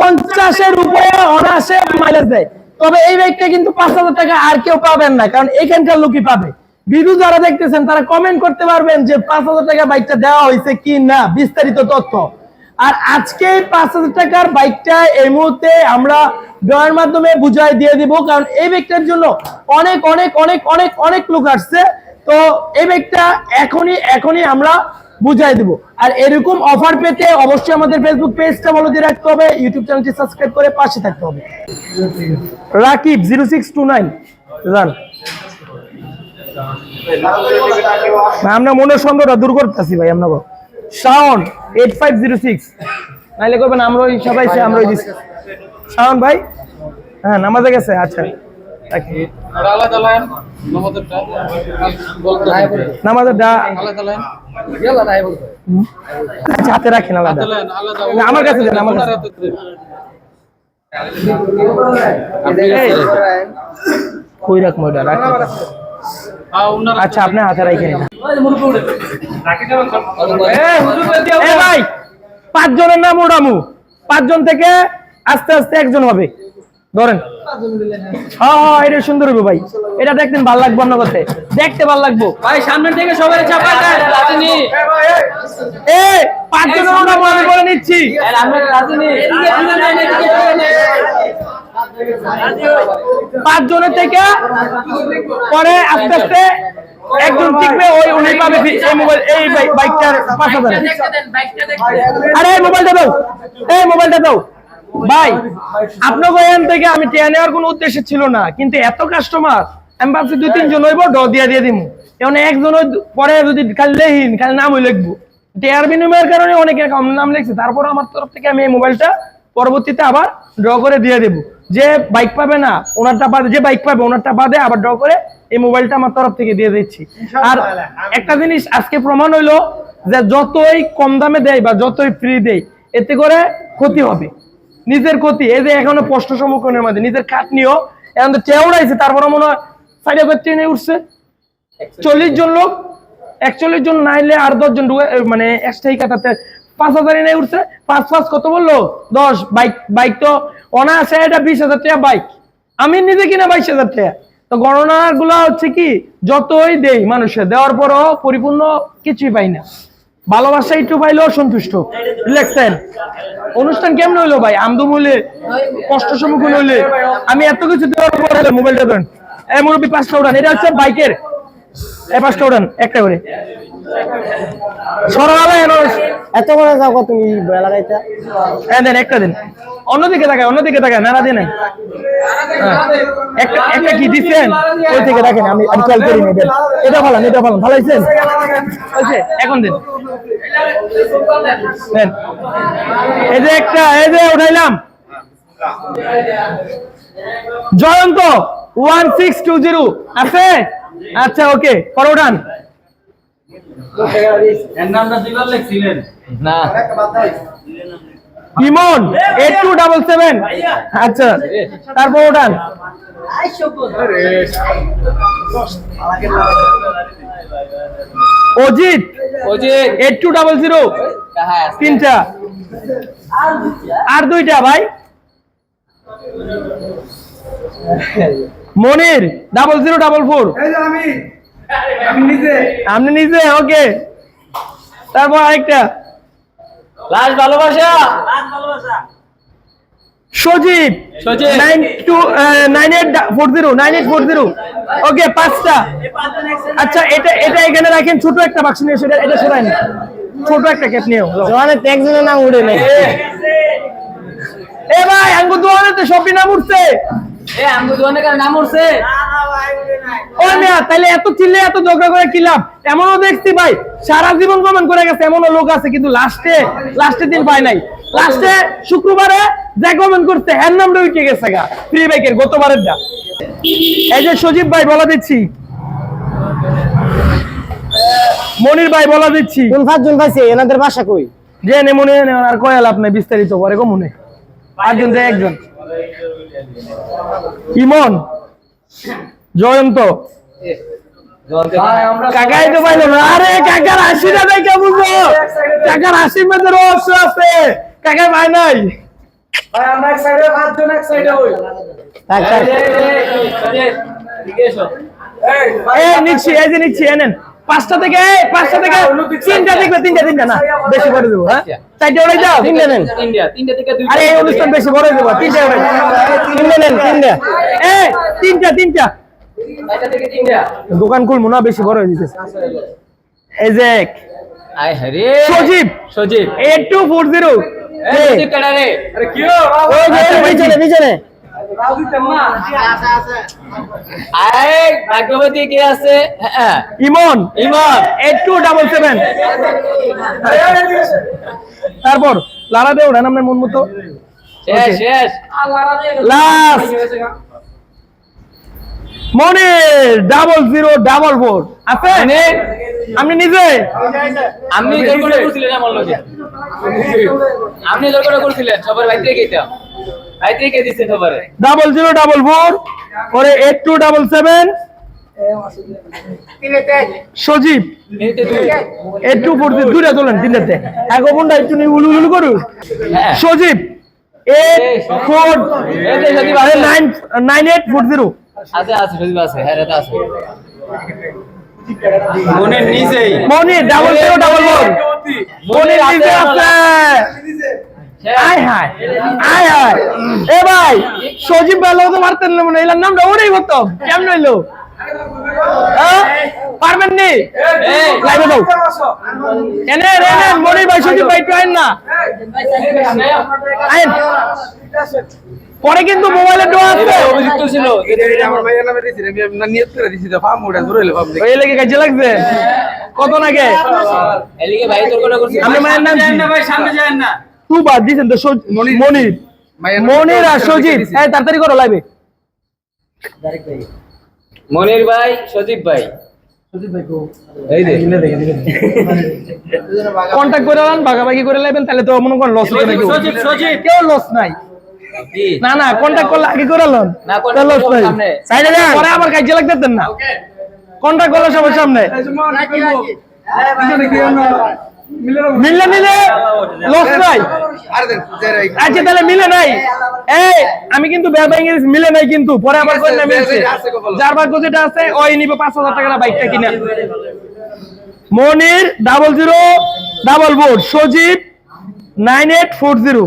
পঞ্চাশের উপরে অনায়াসে মাইলেজ দেয়। তবে এই বাইকটা কিন্তু পাঁচ হাজার টাকা আর কেউ পাবেন না, কারণ এখানকার লোকই পাবে। ভিডিও যারা দেখতেছেন, তারা কমেন্ট করতে পারবেন যে পাঁচ হাজার টাকা বাইকটা দেওয়া হয়েছে কি না, বিস্তারিত তথ্য। আর আজকে পাঁচ হাজার টাকার বাইকটা এই মুহূর্তে আমরা ড্রয়ের মাধ্যমে বুঝাই দিয়ে দিব, কারণ এই বাইকটার জন্য অনেক অনেক অনেক অনেক অনেক লোক আসছে। তো এই বাইকটা এখনই এখনই আমরা বুঝাই দিব। আর এরকম অফার পেতে অবশ্যই আমাদের ফেসবুক পেজটা ফলো দিয়ে রাখতে হবে ইউটিউব চ্যানেলটি সাবস্ক্রাইব করে পাশে থাকতে হবে। Rakib zero six two nine জান। আমরা মনের সন্দেহটা দূর করতেছি ভাই আমরা Shaon eight five zero six নাইলে করবেন আমরা ওই সবাই সে আমরা ওই শাওন ভাই? হ্যাঁ নামাজে গেছে? আচ্ছা। নামাজের ডা আচ্ছা হাতে রাখেন আলাদা। না, আমার কাছে দেন, আমার কাছে। কই রাখি হ্যাঁ আচ্ছা আপনি হাতে রাখেন ভাই পাঁচ জনের নাম ওড়ামু। পাঁচজন থেকে আস্তে আস্তে একজন হবে। ধরেন। হ্যাঁ এটা সুন্দর হবে ভাই। এটা দেখতেন ভালো লাগবো আপনার করতে। দেখতে ভালো লাগবো। ভাই সামনের থেকে সবাই চাপা এ পাঁচ জনের ওড়ামু করে নিচ্ছি। পাঁচ জনের থেকে পরে আস্তে আস্তে একজন টিকবে ওই উনি পাবে এই মোবাইল এই বাইকটার পাঁচ হাজার আরে মোবাইলটা দাও। এই মোবাইলটা দাও। ভাই আপনার এখান থেকে আমি টেয়া নেওয়ার কোনো উদ্দেশ্য ছিল না কিন্তু এত কাস্টমার আমি ভাবছি দুই তিনজন হইব ড দিয়া দিয়ে দিব এখন একজন পরে যদি খালি লেহিন খালি নাম লিখব। টেয়ার বিনিময়ের কারণে অনেকে কম নাম লিখছে তারপর আমার তরফ থেকে আমি এই মোবাইলটা পরবর্তীতে আবার ড্র করে দিয়ে দেবো। যে বাইক পাবে না ওনারটা বাদে যে বাইক পাবে ওনারটা বাদে আবার ড্র করে এই মোবাইলটা আমার তরফ থেকে দিয়ে দিচ্ছি। আর একটা জিনিস আজকে প্রমাণ হইল যে যতই কম দামে দেয় বা যতই ফ্রি দেয় এতে করে ক্ষতি হবে। নিজের ক্ষতি, এই যে এখনও প্রশ্ন সম্মুখীনের মধ্যে নিজের খাট নিয়েও, এখন তো চেউড়াইছে তারপরে মনে হয় সাইড এফের ট্রেনে উঠছে চল্লিশ জন লোক, একচল্লিশ জন নাইলে আর দশ জন মানে একটাই কাটাতে পাঁচ হাজার এনে উঠছে পাঁচ পাঁচ কত বলল? দশ। বাইক বাইক তো অনায়াসে এটা বিশ হাজার টাকা বাইক। আমি নিজে কিনা বাইশ হাজার টাকা। তো গণনা গুলা হচ্ছে কি, যতই দেই মানুষের দেওয়ার পরও পরিপূর্ণ কিছুই পাই না। ভালোবাসা একটু পাইলেও সন্তুষ্ট। রিল্যাক্সেন অনুষ্ঠান কেমন হইল ভাই? আমদুম হইলে কষ্ট সম্মুখীন হইলে। আমি এত কিছু দেওয়ার পরে মোবাইলটা দেন মুরব্বী পাঁচটা উড়ান। এটা হচ্ছে বাইকের। পাঁচটা উড়ান একটা করে। এত যাও তুমি হ্যাঁ দেন একটা দিন। অন্যদিকে তাকায় অন্যদিকে তাকায় নাড়া দিয়ে। একটা একটা কি দিচ্ছেন ওই থেকে দেখেন আমি এটা ভালো এটা ভালো ভালো এখন দিন। দেন এই যে একটা এই যে উঠাইলাম। Jayanta one six two zero. আছে? আচ্ছা ওকে পর উঠান। এর নামটা দিবার লিখছিলেন না। Emon eight two double seven আচ্ছা তারপর ওঠান অজিত যে এইট টু ডাবল জিরো হ্যাঁ তিনটা। আর দুইটা ভাই? Monir double zero double four আপনি নিজে ওকে। তারপর আরেকটা। লাস্ট ভালোবাসা। Sajib. Nine two nine eight four zero nine eight four zero okay পাঁচটা। আচ্ছা এটা এটা এখানে রাখেন ছোট একটা বাক্স নিয়ে সেটা এটা সরাই না ছোট একটা ক্যাপ নিয়েও জোয়ানে একজনের নাম উড়ে নেই। এ ভাই আঙ্গুর দোয়ানে তো সবই নাম উঠছে। এ আমগো দোকানে কার নাম উঠছে? ও মিয়া তাহলে এত চিল্লে এত ঝগড়া করে কি লাভ এমনও দেখছি ভাই সারা জীবন কমেন্ট করে গেছে এমনও লোক আছে কিন্তু লাস্টে লাস্টের দিন পায় নাই। লাস্টে শুক্রবারে যে কমেন্ট করতে হ্যার নামটা উঠে গেছে গা ফ্রি বাইকের গতবারের যা। এই যে সজীব ভাই বলা দিচ্ছি। মনির ভাই বলা দিচ্ছি। কোন পাঁচজন পাইছে এনাদের বাসা কই? যে নে মনে আর কয় লাভ নাই বিস্তারিত পরে কো মনে। পাঁচজন থেকে একজন। ইমন জয়ন্ত কাকাই তো পাইলো না আরে কাকার আশিটা দেখে বুঝব কাকার আশির মধ্যে রহস্য আছে কাকাই পায় নাই ভাই আমরা এক সাইডে পাঁচজন এক সাইডে হই থাক থাক এই ভাই এই নিচ্ছি এই যে নিচ্ছি এনেন পাঁচটা থেকে পাঁচটা থেকে তিনটা দেখবে তিনটা তিনটা না? বেশি করে দেবো হ্যাঁ? চারটে ওড়াই দাও তিনটা নেন। তিনটা আরে এই অনুষ্ঠান বেশি বড় দেবো তিনটা ওড়াই। তিনটে নেন তিনটে। এই তিনটা তিনটা। দোকান খুলবো না বেশি বড় হয়ে যেতেছে। এই যে হরে Sajib. Sajib. Eight two four zero. আচ্ছা, পিছনে পিছনে ভাগ্যবতী কে আছে? হ্যাঁ। Emon. Emon. Eight two double seven তারপর লারা দে ওড়ান আপনার মন মতো শেষ শেষ। লাস্ট মনে ডাবল জিরো ডাবল ফোর আছে? আপনি নিজে? আপনি করছিলেন আমার আপনি করছিলেন সবার বাইরে থেকে ডাবল জিরো ডাবল ফোর পরে eight two double seven Sajib মিনিটে দুই এইট টু ফোর দুইটা তোলেন তিনটাতে। এক বোনটা একটু নিয়ে উলু উলু করু হ্যাঁ। Sajib eight four. Nine nine eight four zero আছে। আছে সজীব আছে। হ্যাঁ রেতা আছে। মনের Moni double zero double four Moni নিজে আছে। আয় হায় আয় হায়। এ ভাই সজীব ভালো তো পারতেন না মনে হয়। এলার নামটা ওটাই হতো কেমন হইল? হ্যাঁ? পারবেন নি? লাইভে দাও। এনে রে এনে মনি ভাই সজীব ভাই না। আইন পরে কিন্তু মোবাইলের ডোয়া আছে। অভিযুক্ত ছিল। আমার ভাইয়ের নামে দিছি আমি নিয়ত করে দিছি তো ফার্ম উড়া ধরে এলো ভাবলি ওই লেগে কাজে লাগছে? কত নাগে? এলিকে ভাই তোর করছিস আমি মায়ের নাম? ভাই সামনে না। তুই বাদ দিছেন তো সজ- মনির। মনির। মনির আর সজীব। এই তাড়াতাড়ি করো লাইভে। মনির ভাই সজীব ভাই। করে নেন ভাগাভাগি করে নেবেন তাহলে তো মনে করেন লস সজীব কেউ লস নাই। না না কন্টাক্ট করলে আগে করে লন। না, contact লস করব নাই। সাইডে যান। পরে আবার কাজে লাগতেন না। কন্টাক্ট করলে সবার সামনে। মিললে মিলে লস নাই। আচ্ছা তাহলে মিলে নাই। এই আমি কিন্তু মিলে নাই কিন্তু পরে আবার না মিলছে। যার যেটা আছে ওই নিবে পাঁচ হাজার টাকা বাইকটা কিনে। Monir double zero double board Sajib nine eight four zero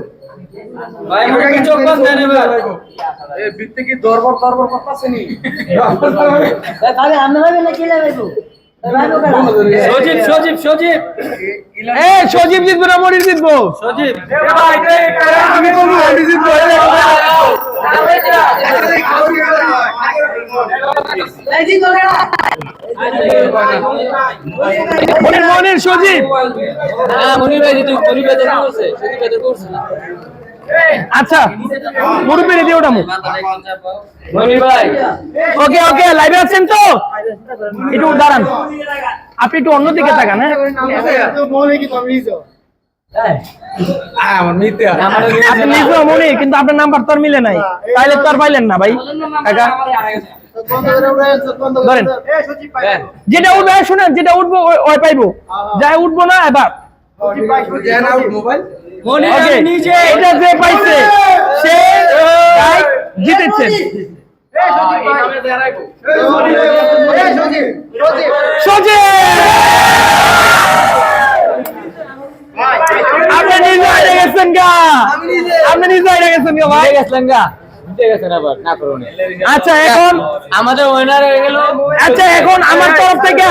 কি দরবার দরবার নি সজীব জিতবো না মনির জিতবো। সজীব। মনির সজীব। না মনির ভাই ভাই করছে আচ্ছা মুরব্বী দিয়ে ওটা ওকে ওকে লাইভে আছেন তো? একটু দাঁড়ান। আপনি একটু অন্যদিকে তাকান হ্যাঁ? আপনি কিন্তু আপনার নাম্বার তো আর মিলে নাই। তাইলে তো আর পাইলেন না ভাই। কাকা। ধরেন। যেটা উঠবে শুনেন যেটা উঠবো ওই- ওই পাইবো। যাই উঠবো না এবার। মোবাইল এটা যে পাইছে সে জিতেছেন আপনি নিজে গেছেন গা। আপনি নিজে গেছেন গা ভাই। গেছেন গা। আচ্ছা এখন? আমাদের উইনার হয়ে গেল। আচ্ছা এখন আমার তরফ থেকে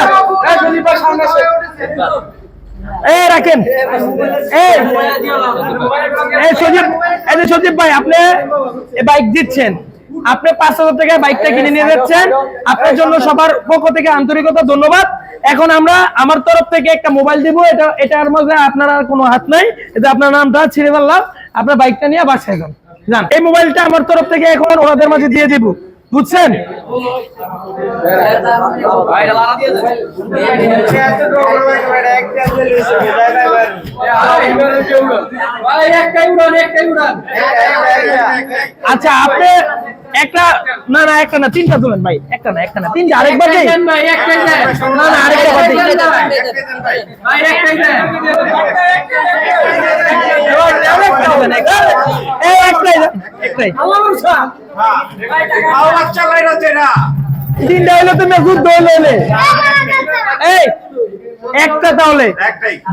এই রাখেন। এই। সজীব ভাই, আপনি বাইক দিচ্ছেন। আপনি পাঁচ হাজার টাকায় বাইকটা কিনে নিয়ে যাচ্ছেন। আপনার জন্য সবার পক্ষ থেকে আন্তরিকতা, ধন্যবাদ। এখন আমরা আমার তরফ থেকে একটা মোবাইল দিব। এটা, এটার মধ্যে আপনার আর কোনো হাত নাই। এটা আপনার নামটা ছিঁড়ে ফেললাম। আপনার বাইকটা নিয়ে বাসায় যান। এই মোবাইলটা আমার তরফ থেকে এখন ওনাদের মাঝে দিয়ে দিব। বুঝছেন? আচ্ছা আপনি একটা না না একটা না তিনটা তুলেন ভাই একটা না একটা না তিনটা আরেকবার দেই। দেন ভাই একটাই দেন। না না আরেকটা দেই। ভাই। একটাই দেন। এই একটা তাহলে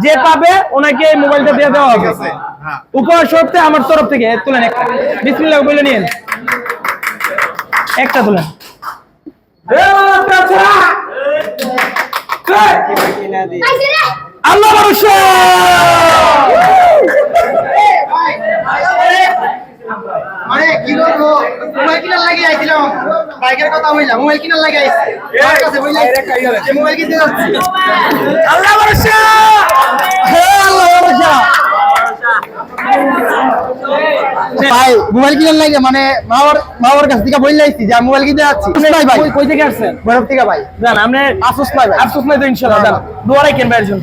যে পাবে ওনাকে মোবাইলটা দিয়ে দেওয়া হবে হ্যাঁ। উপহার সত্ত্বে আমার তরফ থেকে তুলেন একটা বিসমিল্লাহ বলে নিন একটা তুলেন আল্লাহ ভরসা মানে কি বলব মোবাইল কিনার লাগে আইছিলাম। বাইকের কথা বললাম মোবাইল কিনার লাগে আইছি। আমার কাছে বললাম যে মোবাইল কিনতে যাচ্ছি। আল্লাহ ভরসা হে আল্লাহ ভরসা ভাই মোবাইল কিনার লাগে মানে মাওয়ার মাওয়ার কাছ থেকে বই আইছি যে মোবাইল কিনতে যাচ্ছি। ভাই ভাই? কই- থেকে আসছেন? বরফ থেকে ভাই। জান আপনি আফসোস নাই ভাই। আফসোস নাই তো ইনশাআল্লাহ জান। দুয়ারাই কেন ভাইয়ের জন্য।